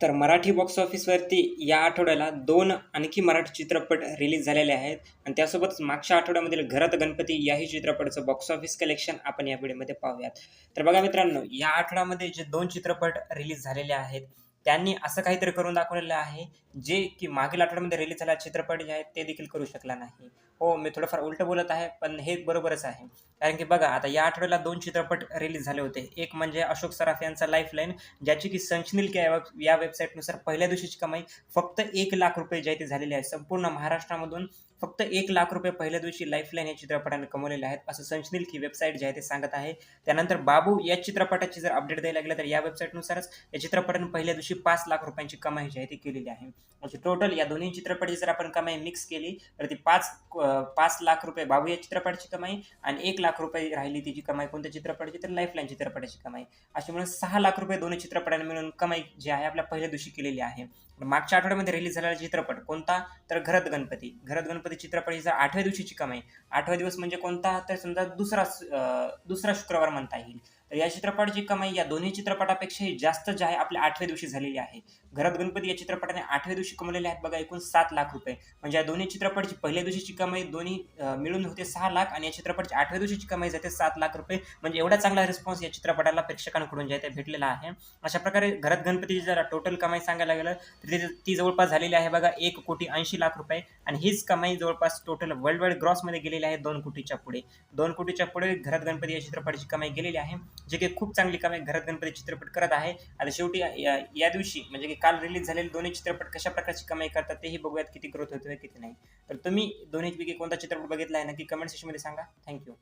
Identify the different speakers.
Speaker 1: तर मराठी बॉक्स ऑफिसवरती या आठवड्याला दोन आणखी मराठी चित्रपट रिलीज झालेले आहेत. आणि त्यासोबतच मागच्या आठवड्यामधील घरात गणपती याही चित्रपटाचं बॉक्स ऑफिस कलेक्शन आपण या व्हिडिओमध्ये पाहूयात. तर बघा मित्रांनो या आठवड्यामध्ये जे दोन चित्रपट रिलीज झालेले आहेत त्यांनी असं काहीतरी करून दाखवलेलं आहे जे की मागील आठवड्यामध्ये रिलीज झालेला चित्रपट जे आहेत ते देखील करू शकला नाही. हो मी थोडंफार उलटं बोलत आहे पण हे बरोबरच आहे. कारण की बघा आता या आठवड्याला दोन चित्रपट रिलीज झाले होते. एक म्हणजे अशोक सराफ यांचा लाईफ लाईन ज्याची की संचनील या या वेबसाईटनुसार पहिल्या दिवशीची कमाई फक्त एक लाख रुपये जे आहे झालेली आहे. संपूर्ण महाराष्ट्रामधून फक्त एक लाख रुपये पहिल्या दिवशी लाईफलाईन या चित्रपटाने कमवलेले आहेत. असं संचनील की वेबसाईट जे आहे ते सांगत आहे. त्यानंतर बाबू या चित्रपटाची जर अपडेट द्यायला लागलं तर या वेबसाईटनुसारच या चित्रपटाने पहिल्या दिवशी पाच लाख रुपयांची कमाई जी आहे ती केलेली आहे. म्हणजे टोटल या दोन्ही चित्रपटाची जर आपण कमाई मिक्स केली तर ती पाच पाच लाख रुपये बाबू या चित्रपटाची कमाई आणि एक लाख रुपये राहिली तिची कमाई कोणत्या चित्रपटाची तर लाईफलाईन चित्रपटाची कमाई. अशी म्हणून सहा लाख रुपये दोन्ही चित्रपटांनी मिळून कमाई जी आहे आपल्या पहिल्या दिवशी केलेली आहे. मागच्या आठवड्यामध्ये रिलीज झालेला चित्रपट कोणता? तर घरत गणपती. घरत गणपती चित्रपटाची जर आठव्या दिवशीची कमाई आठवा दिवस म्हणजे कोणता? तर समजा दुसरा दुसरा शुक्रवार म्हणता येईल. तर या चित्रपटाची कमाई या दोन्ही चित्रपटापेक्षाही जास्त जे आहे आपल्या आठव्या दिवशी झालेली आहे. घरात गणपती या चित्रपटाने आठव्या दिवशी कमवलेले आहेत बघा एकूण सात लाख रुपये. म्हणजे या दोन्ही चित्रपटाची पहिल्या दिवशीची कमाई दोन्ही मिळून होते सहा लाख आणि या चित्रपटाची आठव्या दिवशीची कमाई जाते सात लाख रुपये. म्हणजे एवढा चांगला रिस्पॉन्स या चित्रपटाला प्रेक्षकांकडून जे आहे ते भेटलेला आहे. अशा प्रकारे घरात गणपतीची जर टोटल कमाई सांगायला गेलं तर ती- ती जवळपास झालेली आहे बघा एक कोटी ऐंशी लाख रुपये. आणि हीच कमाई जवळपास टोटल वर्ल्ड वाईड ग्रॉसमध्ये गेलेली आहे दोन कोटीच्या पुढे. दोन कोटीच्या पुढे घरात गणपती या चित्रपटाची कमाई गेलेली आहे. जे की खूप चांगली कमाई घरात गणपती चित्रपट करत आहे. आता शेवटी या या दिवशी म्हणजे की काल रिलीज झालेले दोन्ही चित्रपट कशा प्रकारची कमाई करतात तेही बघूयात किती ग्रोथ होतोय किती नाही. तर तुम्ही दोन्हीपैकी कोणता चित्रपट बघितला आहे नक्की कमेंट सेक्शनमध्ये सांगा. थँक्यू